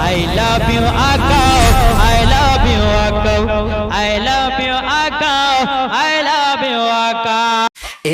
I love you আকাও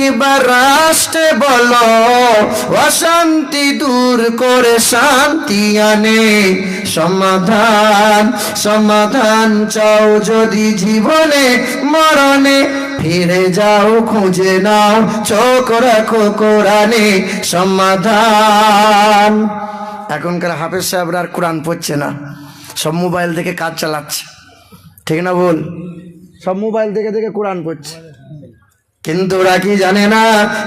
কিবা রাষ্ট্রে বলো, অশান্তি দূর করে শান্তি আনে। সমাধান সমাধান চাও যদি জীবনে, মরণে ফিরে যাও, খুঁজে নাও, চোখ রাখো কোরআনে সমাধান। এখনকার হাফেজ সাহেবরা আর কোরআন পড়ছে না, সব মোবাইল থেকে কাজ চালাচ্ছে। ঠিক না বল সব মোবাইল থেকে থেকে কোরআন পড়ছে। কিন্তু ওরা কি জানে না?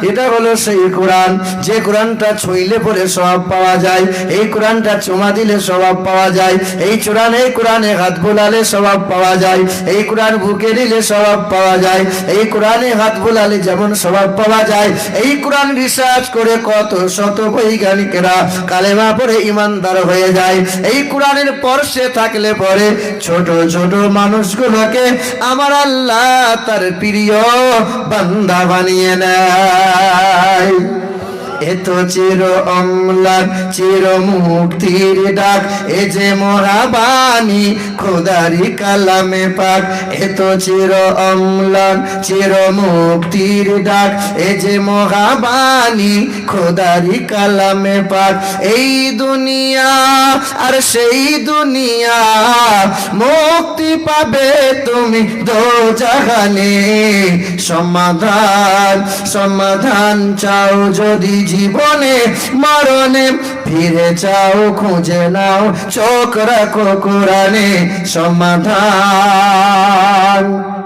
এটা হলো সেই কোরআন। যে কোরআনটা ছুঁইলে পরে স্বভাব পাওয়া যায়, এই কোরআনটা চুমা দিলে স্বভাব পাওয়া যায়, এই কোরআন এই কোরআনে হাত বোলালে স্বভাব পাওয়া যায়, এই কোরআন বুকে নিলে স্বভাব পাওয়া যায়, এই কোরআনে হাত বোলালে যেমন স্বভাব পাওয়া যায়, এই কোরআন রিসার্চ করে কত শত বৈজ্ঞানিকেরা কালেমা পরে ইমানদার হয়ে যায়, এই কোরআনের পর্শে থাকলে পরে ছোট ছোট মানুষগুলোকে আমার আল্লাহ তার প্রিয় বান্দা বানিয়ে নেয়। এত চির অম্লান, চির মুক্তির ডাক। এ যে মহাবাণী খোদারি কালামে পাক। এত চির অম্লান, চির মুক্তির ডাক। এ যে মহাবাণী খোদারি কালামে পাক। এই দুনিয়া আর সেই দুনিয়া, মুক্তি পাবে তুমি দো জাহানে সমাধান সমাধান চাও যদি জীবনে মরণে। ফিরে যাও খুঁজে নাও চোখ রাখো কোরআনে সমাধান।